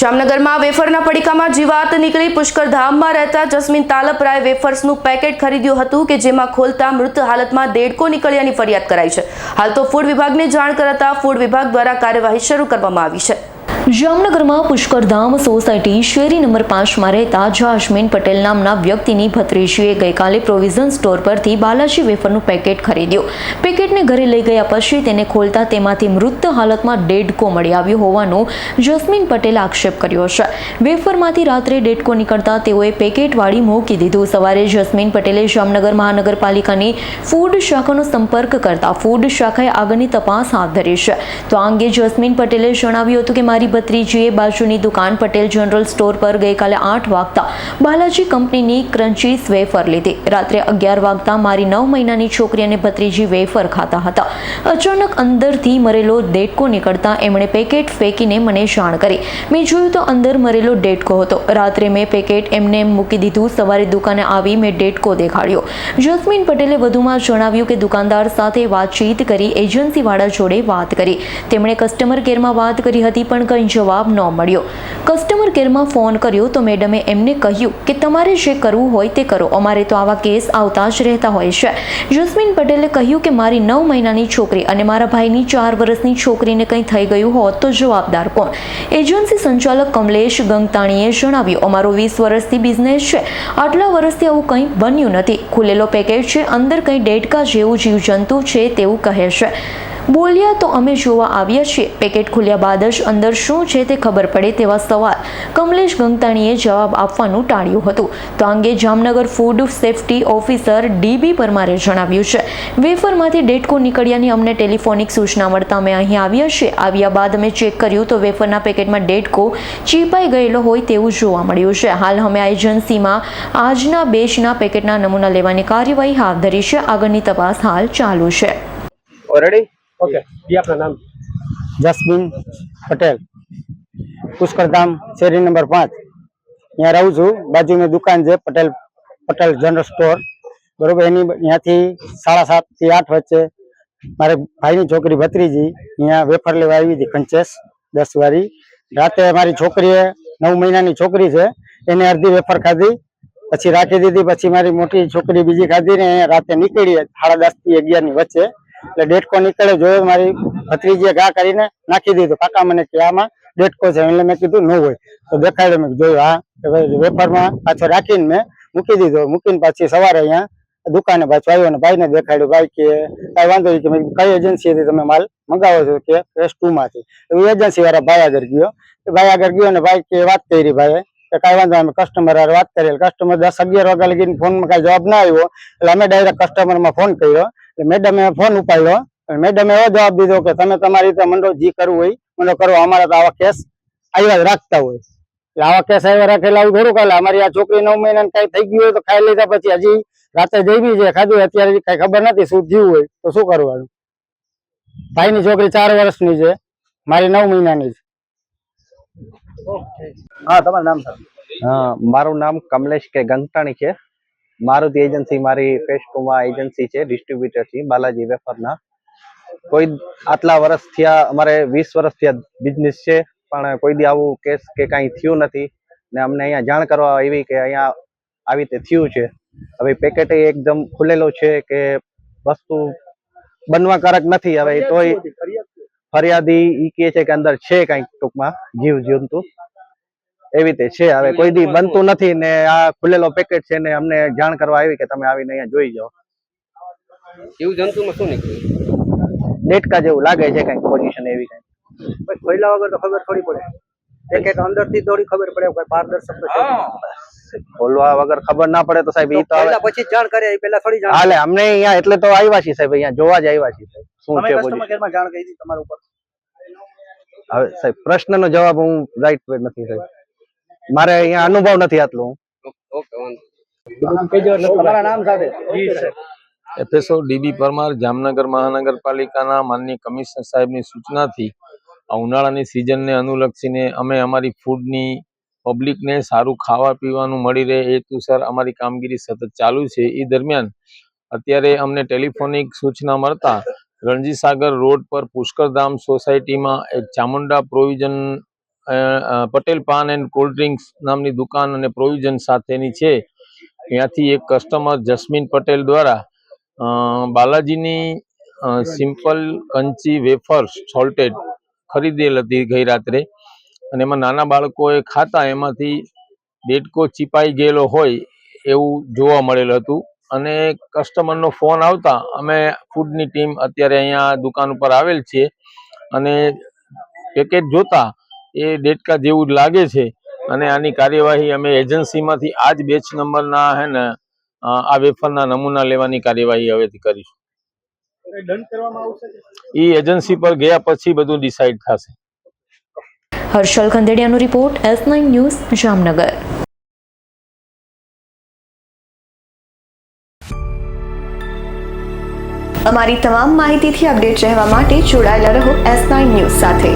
જામનગરમાં વેફરના પડીકામાં જીવાત નીકળી પુષ્કરધામમાં રહેતા જસ્મીન તાલપરાએ વેફર્સનું પેકેટ ખરીદ્યું હતું કે જેમાં ખોલતા મૃત હાલતમાં દેડકો નીકળ્યાની ફરિયાદ કરાઈ છે. હાલ તો ફૂડ વિભાગને જાણ કરાતા ફૂડ વિભાગ દ્વારા કાર્યવાહી શરૂ કરવામાં આવી છે. જામનગરમાં પુષ્કરધામ સોસાયટી શેરી નંબર પાંચમાં રહેતા જાસ્મીન પટેલ નામના વ્યક્તિની ભત્રીજીએ ગઈકાલે પ્રોવિઝન સ્ટોર પરથી બાલાજી વેફરનું પેકેટ ખરીદ્યું. પેકેટને ઘરે લઈ ગયા પછી તેને ખોલતા તેમાંથી મૃત હાલતમાં ડેડકો મળી આવ્યો હોવાનો જસ્મીન પટેલે આક્ષેપ કર્યો છે. વેફરમાંથી રાત્રે ડેડકો નીકળતા તેઓએ પેકેટવાળી મૂકી દીધું. સવારે જસ્મીન પટેલે જામનગર મહાનગરપાલિકાની ફૂડ શાખાનો સંપર્ક કરતા ફૂડ શાખાએ આગળની તપાસ હાથ ધરી છે. તો આ અંગે જસ્મીન પટેલે જણાવ્યું હતું કે મારી ભત્રીજીએ બાજુની દુકાન પટેલ જનરલ સ્ટોર પર ગઈકાલે આઠ વાગતા બાલાજી કંપનીની ક્રન્ચીસ વેફર લીધી. રાત્રે અગિયાર વાગતા મારી નવ મહિનાની છોકરી અને ભત્રીજી વેફર ખાતા હતા. અચાનક અંદરથી મરેલો ડેટકો નીકળતા એમણે પેકેટ ફેંકીને મને જાણ કરી. મેં જોયું તો અંદર મરેલો ડેટકો હતો. રાત્રે મેં પેકેટ એમને એમ મૂકી દીધું. સવારે દુકાને આવી મેં ડેટકો દેખાડ્યો. જસ્મીન પટેલે વધુમાં જણાવ્યું કે દુકાનદાર સાથે વાતચીત કરી એજન્સીવાળા જોડે વાત કરી. તેમણે કસ્ટમર કેરમાં વાત કરી હતી, પણ કંઈ જવાબ ન મળ્યો. કસ્ટમર કેરમાં ફોન કર્યો તો મેડમે એમને કહ્યું કે તમારે જે કરવું હોય તે કરો. અમારે તો આવા કેસ આવતા જ રહેતા હોય છે. જસ્મીન પટેલે કહ્યું કે મારી નવ મહિનાની છોકરી અને મારા ભાઈની ચાર વર્ષની છોકરીને કંઈ થઈ ગયું હોત તો જવાબદાર કોણ? એજન્સી સંચાલક કમલેશ ગંગતાણીએ જણાવ્યું, અમારો વીસ વર્ષથી બિઝનેસ છે. આટલા વર્ષથી આવું કંઈ બન્યું નથી. ખુલેલો પેકેજ છે. અંદર કંઈ ડેડકા જેવું જીવજંતુ છે તેવું કહે છે. બોલ્યા તો અમે જોવા આવ્યા છીએ. પેકેટ ખોલ્યા બાદ જ અંદર શું છે તે ખબર પડે તેવા સવાલ. કમલેશ ગંગતાણીએ જવાબ આપવાનું ટાળ્યું હતું. તો અંગે Jamnagar food safety officer DB પરમારે જણાવ્યું છે. વેફરમાંથી ડેટકો નીકળ્યાની અમને ટેલિફોનિક સૂચના મળતા અમે અહીં આવ્યા છીએ. આવ્યા બાદ અમે ચેક કર્યું તો વેફરના પેકેટમાં ડેટકો ચીપાઈ ગયેલો હોય તેવું જોવા મળ્યું છે. હાલ અમે એજન્સીમાં આજના બેચના પેકેટના નમૂના લેવાની કાર્યવાહી હાથ ધરી છે. આગળની તપાસ હાલ ચાલુ છે. ઓલરેડી ઓકે, જી, આપના નામ? જસ્મીન પટેલ. પુષ્કરધામ શેરી નંબર પાંચ. ત્યાં રહું છું. બાજુની દુકાન છે, પટેલ પટેલ જનરલ સ્ટોર. બરોબર, એની ત્યાંથી સાડા સાતથી આઠ વચ્ચે મારે ભાઈની છોકરી ભત્રીજી અહીંયા વેફર લેવા આવી હતી કંચેસ દસ વારી. રાતે મારી છોકરીએ નવ મહિનાની છોકરી છે, એને અડધી વેફર ખાધી, પછી રાખી દીધી, પછી મારી મોટી છોકરી બીજી ખાધી ને રાતે નીકળી સાડા દસથી અગિયારની વચ્ચે એટલે ડેટકો નીકળે જોયો મારી ભત્રીજીએ ઘા કરીને નાખી દીધું. કાકા મને કે, આમાં ડેટકો છે. એટલે મેં કીધું, ન હોય. તો દેખાડ્યો મેં જોયું હા વેપારમાં પાછો રાખીને મેં મૂકી દીધો. મૂકીને પાછી સવારે અહીંયા દુકાને પાછો આવ્યો ને ભાઈને દેખાડ્યું, ભાઈ કે, કઈ વાંધો નહીં કે મેં કઈ એજન્સીથી તમે માલ મંગાવો છો? કે એસ ટુ માંથી. એજન્સી વાળા ભાઈ આગળ ગયો. ભાઈ આગળ ગયો ને ભાઈ કે, વાત કરી ભાઈ કે, કઈ વાંધો અમે કસ્ટમર વાત કરી કસ્ટમર દસ અગિયાર વાગ્યા લગીને ફોનમાં કઈ જવાબ ના આવ્યો. એટલે અમે ડાયરેક્ટ કસ્ટમરમાં ફોન કર્યો. મેડમે ફોન ઉપાડ્યો. મેડમે એવો જવાબ દીધો કે તમે તમારી રીતે મંડો જી કરવું હોય મંડો કરો. અમારા તો આવા કેસ આવ્યા જ રાખતા હોય. એટલે આવા કેસ આવ્યા રાખેલા આવું થોડું કાલે. અમારી આ છોકરી નવ મહિના કઈ થઈ ગયું હોય તો ખાઈ લીધા પછી હજી રાતે જઈ છે ખાધું અત્યારે કઈ ખબર નથી શું થયું હોય. તો શું કરવાનું? ભાઈની છોકરી ચાર વર્ષની છે મારી નવ મહિનાની છે. હા તમારું નામ સર? હા મારું નામ કમલેશ કે ગંગટાણી છે. મારુતિ એજન્સી મારી ફેસ એજન્સી છે ડિસ્ટ્રીબ્યુટર છે બાલાજી વેફરના કોઈ આટલા વર્ષ થયા અમારે વીસ વર્ષ થયા બિઝનેસ છે પણ કોઈ દી આવું કેસ કે કાંઈ થયું નથી. ને અમને અહીંયા જાણ કરવા આવી કે અહીંયા આવી રીતે થયું છે. હવે પેકેટ એકદમ ખુલેલો છે કે વસ્તુ બનવાકારક નથી. હવે તોય ફરિયાદી ઈ કહે છે કે અંદર છે કાંઈક ટૂંકમાં જીવ જંતુ એવી રીતે છે. હવે કોઈ દી બનતું નથી ને આ ખુલેલો પેકેટ છે ને અમને જાણ કરવા આવી કે તમે આવીને અહીંયા જોઈ જાઓ. એવું જંતુમાં શું નીકળ્યું? ડેટકા જેવું લાગે છે કઈ પોઝિશન એવી કઈ ખોલા વગર તો ખબર થોડી પડે. એક એક અંદરથી થોડી ખબર પડે કોઈ પારદર્શક તો ખોલવા વગર ખબર ના પડે તો સાહેબ ઈ તો હવે પછી જાણ કરે એ પહેલા થોડી જાણ હાલે અમને અહીંયા એટલે તો આવ્યા છીએ સાહેબ અહીંયા જોવા જ આવ્યા છીએ સાહેબ. શું તમે છે કસ્ટમર કેરમાં જાણ કરી હતી તમારા ઉપર. હવે સાહેબ પ્રશ્નનો જવાબ હું રાઈટ નથી સાહેબ. મારે અહીંયા અનુભવ નથી આટલો. ઓકે વાંધો તમારા નામ સાથે. Ji sir. FSO DB Parmar Jamnagar મહાનગરપાલિકાના માનનીય કમિશનર સાહેબની સૂચનાથી આ ઉનાળાની સિઝનને અનુલક્ષીને અમે અમારી ફૂડની પબ્લિકને સારું ખાવા પીવાનું મળી રહે એ હેતુસર અમારી કામગીરી સતત ચાલુ છે. એ દરમિયાન અત્યારે અમને ટેલિફોનિક સૂચના મળતા રણજીસાગર રોડ પર પુષ્કરધામ સોસાયટીમાં એક Chamunda provision Patel paan and cold drinks નામની દુકાન અને પ્રોવિઝન સાથેની છે. ત્યાંથી એક કસ્ટમર જસ્મીન પટેલ દ્વારા બાલાજીની સિમ્પલ કંચી વેફર્સ સોલ્ટેડ ખરીદેલ હતી ગઈ રાત્રે. અને એમાં નાના બાળકોએ ખાતા, એમાંથી દેડકો ચીપાઈ ગયેલો હોય એવું જોવા મળેલ હતું. અને કસ્ટમરનો ફોન આવતા અમે ફૂડની ટીમ અત્યારે અહીંયા દુકાન ઉપર આવેલ છીએ. અને પેકેટ જોતા એ ડેટકા જેવું જ લાગે છે. અને આની કાર્યવાહી અમે એજન્સીમાંથી આ જ બેચ નંબરના હે ને આ વેફરના નમૂના લેવાની કાર્યવાહી હવેથી કરીશું. એ એજન્સી પર ગયા પછી બધું ડિસાઈડ થશે. Harshal ખંદેડિયાનો report S nine news Jamnagar. અમારી તમામ માહિતીથી અપડેટ રહેવા માટે જોડાયેલા રહો એસ નાઇન ન્યૂઝ સાથે.